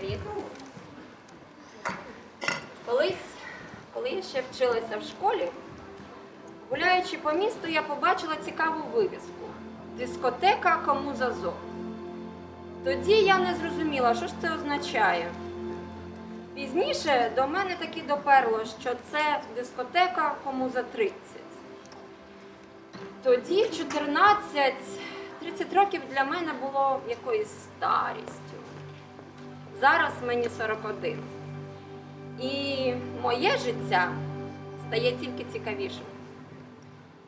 Привіт. Колись, коли я ще вчилася в школі, гуляючи по місту, я побачила цікаву вивіску Дискотека кому зазов. Тоді я не зрозуміла, що ж це означає. Пізніше до мене таки доперло, що це дискотека кому за 30. Тоді в 14 30 років для мене було якоюсь старістю. Зараз мені 41. І моє життя стає тільки цікавішим.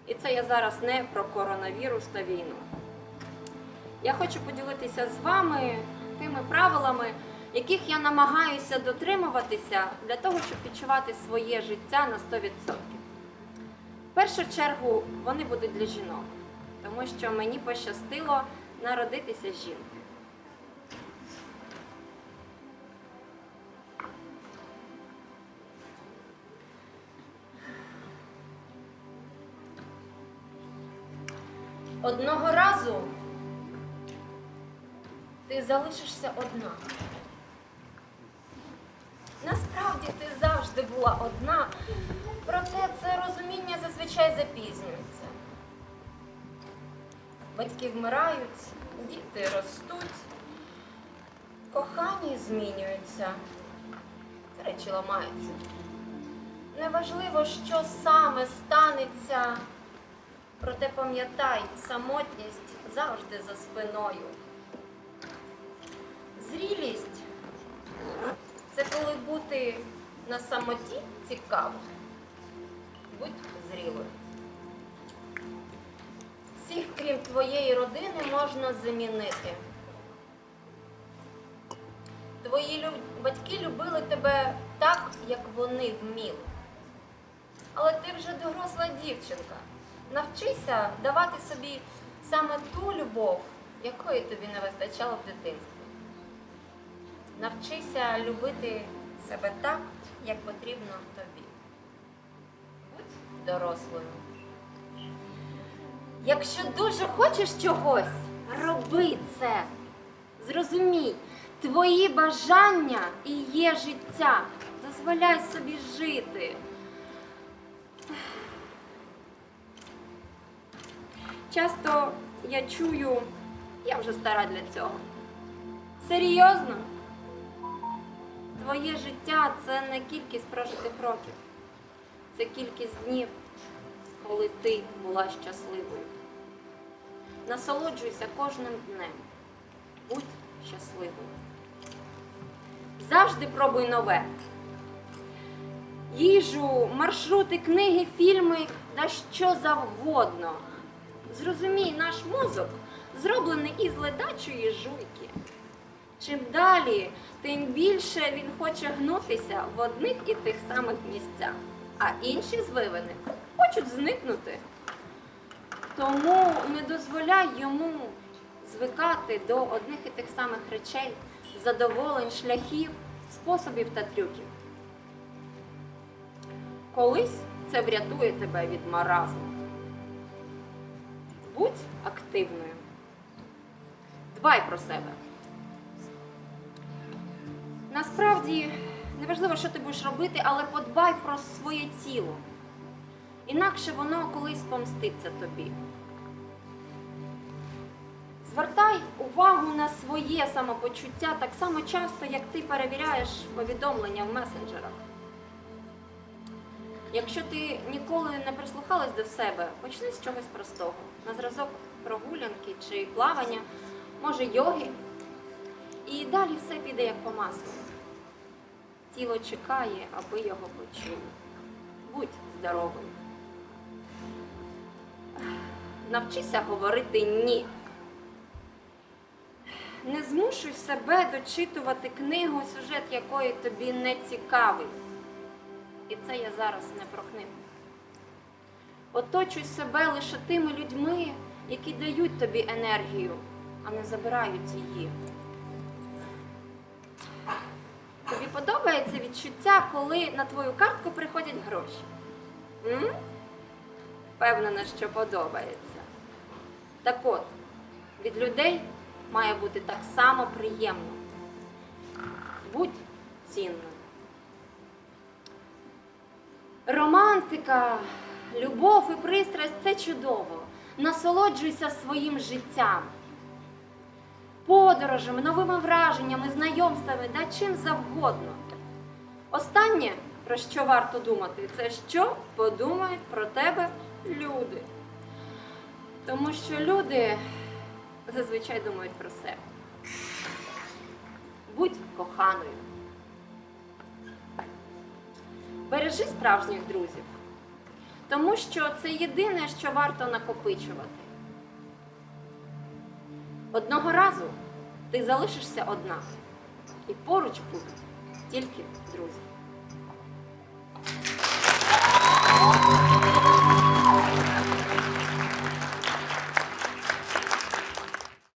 І це я зараз не про коронавірус та війну. Я хочу поділитися з вами тими правилами, яких я намагаюся дотримуватися для того, щоб відчувати своє життя на 100%. В першу чергу вони будуть для жінок, тому що мені пощастило народитися жінкою. Одного разу ти залишишся одна. Насправді ти завжди була одна, проте це розуміння зазвичай запізнюється. Батьки вмирають, діти ростуть, кохання змінюється, речі ламаються. Неважливо, що саме станеться, проте пам'ятай, самотність завжди за спиною. Зрілість це коли бути на самоті цікаво. Будь зрілою. Всіх, крім твоєї родини, можна замінити. Твої люб- батьки любили тебе так, як вони вміли. Але ти вже доросла дівчинка. Навчися давати собі саме ту любов, якої тобі не вистачало в дитинстві. Навчися любити себе так, як потрібно тобі. Будь дорослою. Якщо дуже хочеш чогось, роби це. Зрозумій, твої бажання і є життя. Дозволяй собі жити. Часто я чую, я вже стара для цього. Серйозно? Твоє життя це не кількість прожитих років, це кількість днів, коли ти була щасливою. Насолоджуйся кожним днем. Будь щасливою. Завжди пробуй нове. Їжу, маршрути, книги, фільми та що завгодно. Зрозумій, наш мозок зроблений із ледачої жуйки. Чим далі, тим більше він хоче гнутися в одних і тих самих місцях, а інші звивини хочуть зникнути. Тому не дозволяй йому звикати до одних і тих самих речей, задоволень, шляхів, способів та трюків. Колись це врятує тебе від маразму. Будь активною. Дбай про себе. Насправді неважливо, що ти будеш робити, але подбай про своє тіло. Інакше воно колись помститься тобі. Звертай увагу на своє самопочуття так само часто, як ти перевіряєш повідомлення в месенджерах. Якщо ти ніколи не прислухалась до себе, почни з чогось простого. На зразок прогулянки чи плавання, може йоги. І далі все піде як по маслу. Тіло чекає, аби його почули. Будь здоровим. Навчися говорити ні. Не змушуй себе дочитувати книгу, сюжет якої тобі не цікавий. І це я зараз не про книгу. Оточуй себе лише тими людьми, які дають тобі енергію, а не забирають її. Тобі подобається відчуття, коли на твою картку приходять гроші? М? Впевнена, що подобається. Так от, від людей має бути так само приємно. будь цінною. Романтика, любов і пристрасть це чудово. Насолоджуйся своїм життям, подорожами, новими враженнями, знайомствами, да чим завгодно. Останнє, про що варто думати, це що подумають про тебе люди. Тому що люди зазвичай думають про себе. Будь коханою. Бережи справжніх друзів, тому що це єдине, що варто накопичувати. Одного разу ти залишишся одна, і поруч будуть тільки друзі.